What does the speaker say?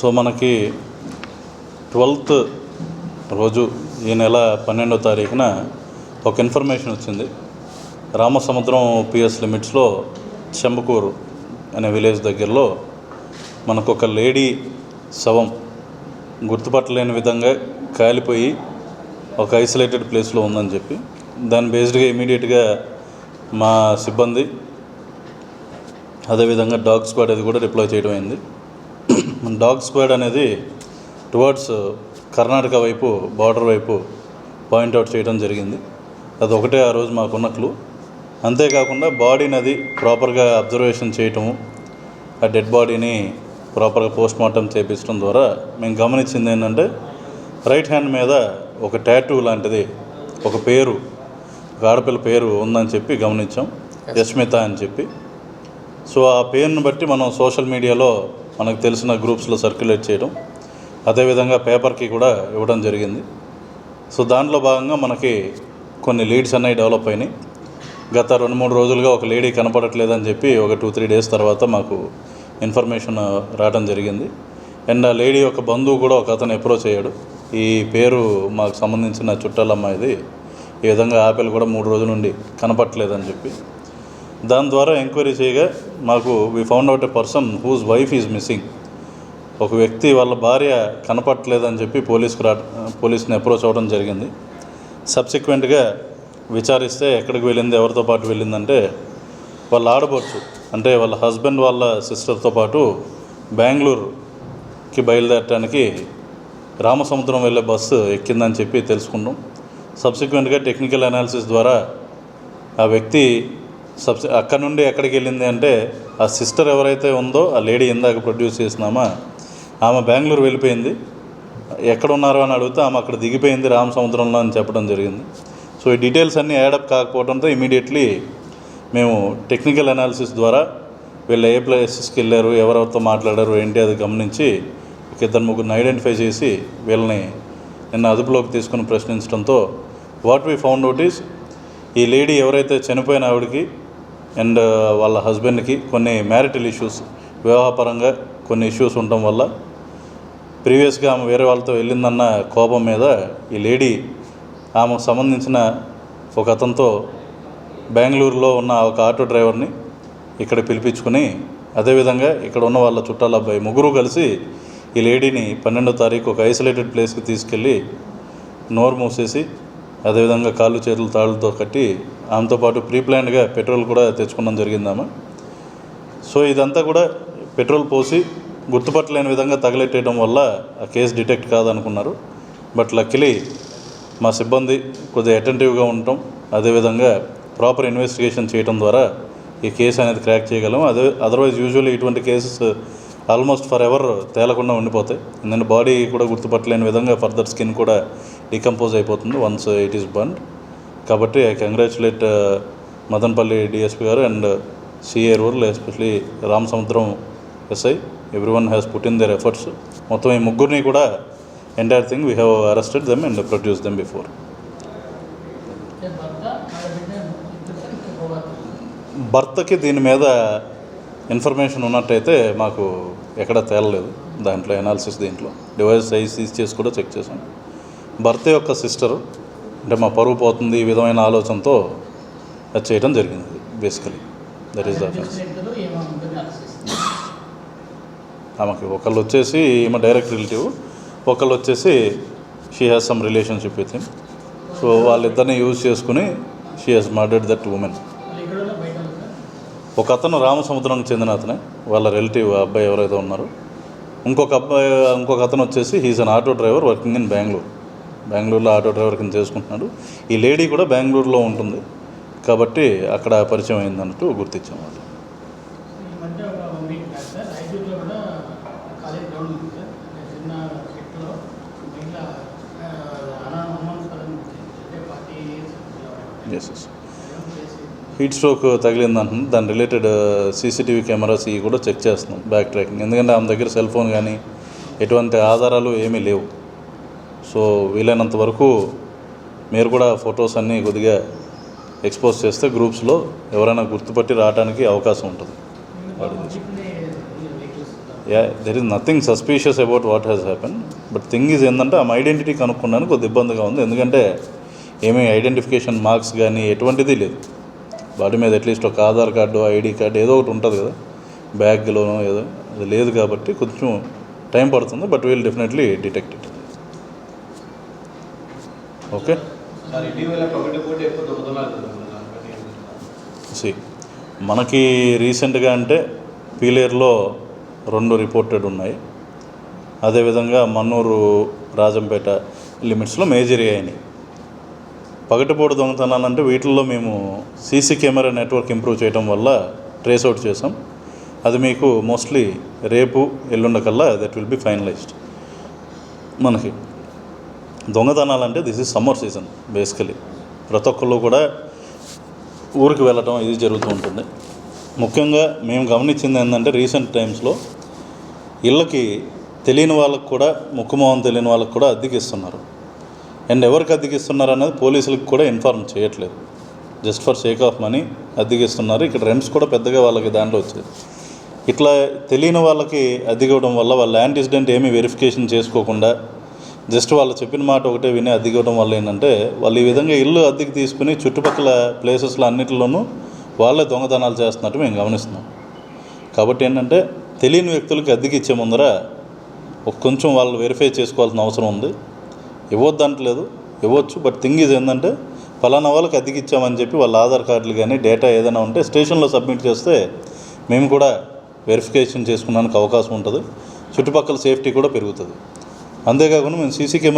So మనకి twelfth రోజు ఈ నెల పన్నెండో తారీఖున ఒక ఇన్ఫర్మేషన్ వచ్చింది. రామసముద్రం పిఎస్ లిమిట్స్లో చెంబకూరు అనే విలేజ్ దగ్గరలో మనకు ఒక లేడీ శవం గుర్తుపట్టలేని విధంగా కాలిపోయి ఒక ఐసోలేటెడ్ ప్లేస్లో ఉందని చెప్పి దాని బేస్డ్గా ఇమీడియట్గా మా సిబ్బంది అదేవిధంగా డాగ్ స్క్వాడ్ అది కూడా డిప్లాయ్ చేయడం అయింది. డాగ్ స్క్వాడ్ అనేది టువర్డ్స్ కర్ణాటక వైపు బార్డర్ వైపు పాయింట్అవుట్ చేయడం జరిగింది. అది ఒకటే ఆ రోజు మాకున్న క్లూ అంతేకాకుండా బాడీని అది ప్రాపర్గా అబ్జర్వేషన్ చేయటము ఆ డెడ్ బాడీని ప్రాపర్గా పోస్ట్ మార్టం చేపించడం ద్వారా మేము గమనించింది ఏంటంటే రైట్ హ్యాండ్ మీద ఒక టాటూ లాంటిది ఒక పేరు ఒక ఆడపిల్ల పేరు ఉందని చెప్పి గమనించాం. యష్మిత అని చెప్పి. సో ఆ పేరును బట్టి మనం సోషల్ మీడియాలో మనకు తెలిసిన గ్రూప్స్లో సర్క్యులేట్ చేయడం అదేవిధంగా పేపర్కి కూడా ఇవ్వడం జరిగింది. సో దాంట్లో భాగంగా మనకి కొన్ని లీడ్స్ అనేవి డెవలప్ అయినాయి. గత రెండు మూడు రోజులుగా ఒక లేడీ కనపడట్లేదని చెప్పి ఒక టూ త్రీ డేస్ తర్వాత మాకు ఇన్ఫర్మేషన్ రావడం జరిగింది. అండ్ ఆ లేడీ యొక్క బంధువు కూడా ఒక అతను అప్రోచ్ అయ్యాడు. ఈ పేరు మాకు సంబంధించిన చుట్టాలమ్మాయిది. ఈ విధంగా ఆపిల్ కూడా మూడు రోజుల నుండి కనపట్లేదని చెప్పి. దాని ద్వారా ఎంక్వైరీ చేయగా మాకు we found out a person whose wife is missing ఒక వ్యక్తి వాళ్ళ భార్య కనపట్లేదని చెప్పి పోలీస్కి రా పోలీస్ని అప్రోచ్ అవ్వడం జరిగింది. సబ్సిక్వెంట్గా విచారిస్తే ఎక్కడికి వెళ్ళింది ఎవరితో పాటు వెళ్ళిందంటే వాళ్ళ ఆడబొచ్చు అంటే వాళ్ళ హస్బెండ్ వాళ్ళ సిస్టర్తో పాటు బెంగళూరుకి బయలుదేరటానికి రామసముద్రం వెళ్ళే బస్సు ఎక్కిందని చెప్పి తెలుసుకున్నాం. సబ్సిక్వెంట్గా టెక్నికల్ అనాలిసిస్ ద్వారా ఆ వ్యక్తి సబ్సి అక్కడ నుండి ఎక్కడికి వెళ్ళింది అంటే ఆ సిస్టర్ ఎవరైతే ఉందో ఆ లేడీ ఇందాక ప్రొడ్యూస్ చేసినామా ఆమె బెంగళూరు వెళ్ళిపోయింది. ఎక్కడ ఉన్నారో అని అడిగితే ఆమె అక్కడ దిగిపోయింది రామ సముద్రంలో అని చెప్పడం జరిగింది. సో ఈ డీటెయిల్స్ అన్నీ యాడప్ కాకపోవడంతో ఇమీడియట్లీ మేము టెక్నికల్ అనాలిసిస్ ద్వారా వీళ్ళు ఏ ప్లేసెస్కి వెళ్ళారు ఎవరెవరితో మాట్లాడారు ఏంటి అది గమనించి ఒక ఇద్దరు ముగ్గురిని ఐడెంటిఫై చేసి వీళ్ళని నిన్న అదుపులోకి తీసుకుని ప్రశ్నించడంతో what we found out is ఈ లేడీ ఎవరైతే చనిపోయిన ఆవిడకి అండ్ వాళ్ళ హస్బెండ్కి కొన్ని మ్యారిటల్ ఇష్యూస్ వివాహపరంగా కొన్ని ఇష్యూస్ ఉండటం వల్ల ప్రీవియస్గా ఆమె వేరే వాళ్ళతో వెళ్ళిందన్న కోపం మీద ఈ లేడీ ఆమెకు సంబంధించిన ఒక అతనితో బెంగళూరులో ఉన్న ఒక ఆటో డ్రైవర్ని ఇక్కడ పిలిపించుకుని అదేవిధంగా ఇక్కడ ఉన్న వాళ్ళ చుట్టాల అబ్బాయి ముగ్గురు కలిసి ఈ లేడీని పన్నెండో తారీఖు ఒక ఐసోలేటెడ్ ప్లేస్కి తీసుకెళ్ళి నోరు మూసేసి అదేవిధంగా కాళ్ళు చేతులు తాళ్ళతో కట్టి ఆమెతో పాటు ప్రీ ప్లాన్డ్గా పెట్రోల్ కూడా తెచ్చుకోవడం జరిగిందామా సో ఇదంతా కూడా పెట్రోల్ పోసి గుర్తుపట్టలేని విధంగా తగలెట్టేయడం వల్ల ఆ కేసు డిటెక్ట్ కాదనుకున్నారు. బట్ లక్కిలీ మా సిబ్బంది కొద్దిగా అటెంటివ్గా ఉండటం అదేవిధంగా ప్రాపర్ ఇన్వెస్టిగేషన్ చేయడం ద్వారా ఈ కేసు అనేది క్రాక్ చేయగలం. అదే అదర్వైజ్ యూజువల్లీ ఇటువంటి కేసెస్ ఆల్మోస్ట్ ఫర్ ఎవర్ తేలకుండా ఉండిపోతాయి. ఎందుకంటే బాడీ కూడా గుర్తుపట్టలేని విధంగా ఫర్దర్ స్కిన్ కూడా డికంపోజ్ అయిపోతుంది వన్స్ ఇట్ ఈస్ బండ్ కాబట్టి ఐ కంగ్రాచులేట్ మదన్పల్లి డిఎస్పీ గారు and CA rural especially Ramasamudram SI every one has put in their efforts మొత్తం ఈ ముగ్గురిని కూడా entire thing we have arrested them and produce them before భర్తకి దీని మీద ఇన్ఫర్మేషన్ ఉన్నట్టయితే మాకు ఎక్కడ తేలలేదు. దాంట్లో ఎనాలిసిస్ దీంట్లో. డివైస్ సైజ్ సీజ్ చేసి కూడా చెక్ చేసాం భర్త యొక్క సిస్టరు అంటే మా పరువు పోతుంది ఈ విధమైన ఆలోచనతో అది చేయడం జరిగింది బేసికలీ దట్ ఈస్ ద ఆమెకి ఒకళ్ళు వచ్చేసి ఈమె డైరెక్ట్ రిలేటివ్ ఒకళ్ళు వచ్చేసి she has some relationship with him so వాళ్ళిద్దరిని యూజ్ చేసుకుని she has murdered that woman ఒక అతను రామసముద్రానికి చెందిన అతనే వాళ్ళ రిలేటివ్ అబ్బాయి ఎవరైతే ఉన్నారో. ఇంకొక అబ్బాయి ఇంకొక అతను వచ్చేసి he's an auto driver working in Bengaluru బెంగళూరులో ఆటో డ్రైవర్ కింద చేసుకుంటున్నాడు. ఈ లేడీ కూడా బెంగళూరులో ఉంటుంది. కాబట్టి అక్కడ పరిచయం అయిందన్నట్టు గుర్తించాం వాళ్ళు. ఎస్ ఎస్ హీట్ స్ట్రోక్ తగిలిందంటున్నాం దాని రిలేటెడ్ సీసీటీవీ కెమెరాస్ ఇవి కూడా చెక్ చేస్తున్నాం. బ్యాక్ ట్రాకింగ్ ఎందుకంటే ఆమె దగ్గర సెల్ ఫోన్ కానీ ఎటువంటి ఆధారాలు ఏమీ లేవు. సో వీలైనంత వరకు మీరు కూడా ఫొటోస్ అన్నీ కొద్దిగా ఎక్స్పోజ్ చేస్తే గ్రూప్స్లో ఎవరైనా గుర్తుపట్టి రావడానికి అవకాశం ఉంటుంది. Yeah there is nothing suspicious about what has happen but thing is ఏంటంటే ఆమె ఐడెంటిటీ కనుక్కున్నాను కొద్ది ఇబ్బందిగా ఉంది. ఎందుకంటే ఏమీ ఐడెంటిఫికేషన్ మార్క్స్ కానీ ఎటువంటిది లేదు. బాడీ మీద అట్లీస్ట్ ఒక ఆధార్ కార్డు ఐడి కార్డు ఏదో ఒకటి ఉంటుంది కదా. బ్యాగ్లోనో ఏదో అది లేదు కాబట్టి కొంచెం టైం పడుతుంది but we'll definitely detect it okay sir ఇటీవల పగటిపూట ఎక్కువ దొంగతనాలు జరుగుతున్నాయి దాన్ని బట్టి ఏం చెప్తారు? సి మనకి రీసెంట్గా అంటే పీలేరులో రెండు రిపోర్టెడ్ ఉన్నాయి. అదేవిధంగా మన్నూరు రాజంపేట లిమిట్స్లో మేజర్ అయినాయి. పగటిపూట దొంగతనాలంటే వీటిల్లో మేము సీసీ కెమెరా నెట్వర్క్ ఇంప్రూవ్ చేయడం వల్ల ట్రేస్ అవుట్ చేసాం అది మీకు మోస్ట్లీ రేపు ఎల్లుండ కల్లా దట్ విల్ బి ఫైనలైజ్డ్ మనకి. దొంగతనాలు అంటే this is summer season basically. ప్రతి ఒక్కళ్ళు కూడా ఊరికి వెళ్ళటం ఇది జరుగుతూ ఉంటుంది. ముఖ్యంగా మేము గమనించింది ఏంటంటే రీసెంట్ టైమ్స్లో ఇళ్ళకి తెలియని వాళ్ళకు కూడా ముక్కుమోహం తెలియని వాళ్ళకి కూడా అద్దెకిస్తున్నారు. అండ్ ఎవరికి అద్దెకిస్తున్నారు అనేది పోలీసులకు కూడా ఇన్ఫార్మ్ చేయట్లేదు. Just for sake of money అద్దెకిస్తున్నారు. ఇక్కడ రెంట్స్ కూడా పెద్దగా వాళ్ళకి దాంట్లో వచ్చేది. ఇట్లా తెలియని వాళ్ళకి అద్దెకివ్వడం వల్ల వాళ్ళ యాంటిసిడెంట్ ఏమీ వెరిఫికేషన్ చేసుకోకుండా జస్ట్ వాళ్ళు చెప్పిన మాట ఒకటే విని అద్దెకివ్వడం వల్ల ఏంటంటే వాళ్ళు ఈ విధంగా ఇల్లు అద్దెకి తీసుకుని చుట్టుపక్కల ప్లేసెస్లో అన్నిటిలోనూ వాళ్ళే దొంగతనాలు చేస్తున్నట్టు మేము గమనిస్తున్నాం. కాబట్టి ఏంటంటే తెలియని వ్యక్తులకి అద్దెకి ఇచ్చే ముందర కొంచెం వాళ్ళు వెరిఫై చేసుకోవాల్సిన అవసరం ఉంది. ఇవ్వద్దు అంటలేదు ఇవ్వచ్చు బట్ థింగ్ ఈజ్ ఏంటంటే ఫలానా వాళ్ళకి అద్దెకి ఇచ్చామని చెప్పి వాళ్ళ ఆధార్ కార్డులు కానీ డేటా ఏదైనా ఉంటే స్టేషన్లో సబ్మిట్ చేస్తే మేము కూడా వెరిఫికేషన్ చేసుకున్నానికి అవకాశం ఉంటుంది. చుట్టుపక్కల సేఫ్టీ కూడా పెరుగుతుంది. అంతేకాకుండా మేము సీసీ కెమెరా